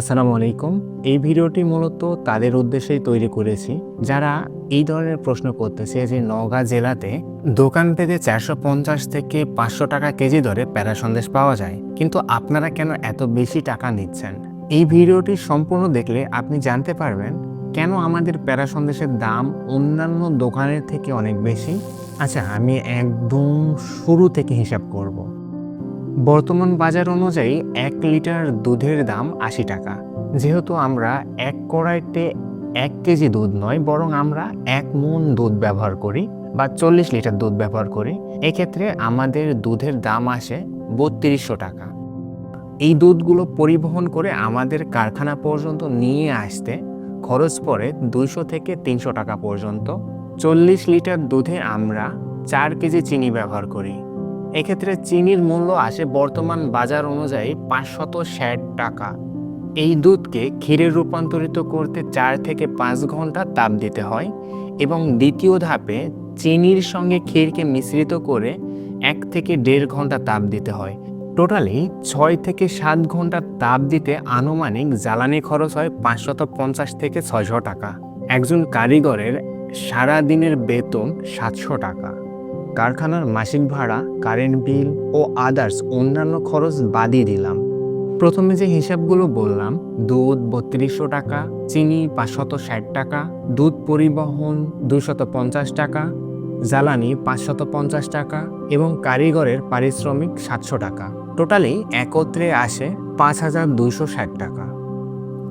আসসালামু আলাইকুম। এই ভিডিওটি মূলত তাদের উদ্দেশ্যেই তৈরি করেছি। যারা এই ধরনের প্রশ্ন করতেছে যে নওগাঁ জেলাতে দোকান পেতে চারশো পঞ্চাশ থেকে পাঁচশো টাকা কেজি দরে প্যারা সন্দেশ পাওয়া যায়। কিন্তু আপনারা কেন এত বেশি টাকা নিচ্ছেন? এই ভিডিওটি সম্পূর্ণ দেখলে আপনি জানতে পারবেন কেন আমাদের প্যারা সন্দেশের দাম অন্যান্য দোকানের থেকে অনেক বেশি। আচ্ছা আমি একদম শুরু থেকে হিসাব করব। বর্তমান বাজার অনুযায়ী এক লিটার দুধের দাম আশি টাকা। যেহেতু আমরা এক কড়াইতে এক কেজি দুধ নয়, বরং আমরা এক মন দুধ ব্যবহার করি বা চল্লিশ লিটার দুধ ব্যবহার করি, এক্ষেত্রে আমাদের দুধের দাম আসে বত্রিশশো টাকা। এই দুধগুলো পরিবহন করে আমাদের কারখানা পর্যন্ত নিয়ে আসতে খরচ পড়ে দুইশো থেকে তিনশো টাকা পর্যন্ত। চল্লিশ লিটার দুধে আমরা চার কেজি চিনি ব্যবহার করি। এক্ষেত্রে চিনির মূল্য আসে বর্তমান বাজার অনুযায়ী পাঁচশত ষাট টাকা। এই দুধকে ক্ষীরে রূপান্তরিত করতে চার থেকে পাঁচ ঘণ্টা তাপ দিতে হয় এবং দ্বিতীয় ধাপে চিনির সঙ্গে ক্ষীরকে মিশ্রিত করে এক থেকে দেড় ঘণ্টা তাপ দিতে হয়। টোটালি ছয় থেকে সাত ঘণ্টা তাপ দিতে আনুমানিক জ্বালানি খরচ হয় পাঁচশত পঞ্চাশ থেকে ছয়শো টাকা। একজন কারিগরের সারা দিনের বেতন সাতশো টাকা। কারখানার মাসিক ভাড়া কারেন্ট বিল ও আদার্স অন্যান্য খরচ বাদই দিলাম। প্রথমে যে হিসাবগুলো বললাম, দুধ বত্রিশশো টাকা, চিনি পাঁচশত ষাট টাকা, দুধ পরিবহন দুশত পঞ্চাশ টাকা, জ্বালানি পাঁচশত পঞ্চাশ টাকা এবং কারিগরের পারিশ্রমিক সাতশো টাকা। টোটালি একত্রে আসে পাঁচ হাজার দুশো ষাট টাকা।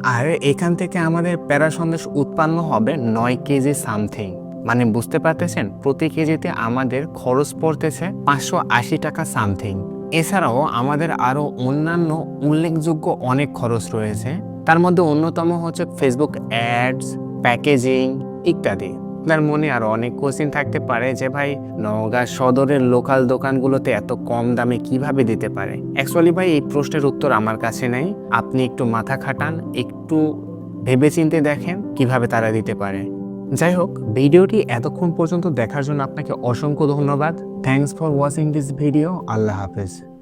আর এখান থেকে আমাদের প্যারা সন্দেশ উৎপন্ন হবে নয় কেজি সামথিং। মানে বুঝতে পারতেছেন? প্রতি কেজিতে আমাদের খরচ পড়তেছে পাঁচশো আশি টাকা সামথিং। এছাড়াও আমাদের আরও অন্যান্য উল্লেখযোগ্য অনেক খরচ রয়েছে। তার মধ্যে অন্যতম হচ্ছে ফেসবুক অ্যাডস প্যাকেজিং ইত্যাদি। আপনার মনে আরও অনেক কোশ্চিন থাকতে পারে যে, ভাই, নওগাঁ সদরের লোকাল দোকানগুলোতে এত কম দামে কীভাবে দিতে পারে? অ্যাকচুয়ালি ভাই, এই প্রশ্নের উত্তর আমার কাছে নেই। আপনি একটু মাথা খাটান, একটু ভেবেচিন্তে দেখেন কীভাবে তারা দিতে পারে। যাই হোক ভিডিওটি এতক্ষণ পর্যন্ত দেখার জন্য আপনাকে অসংখ্য ধন্যবাদ। Thanks for watching this video আল্লাহ হাফেজ।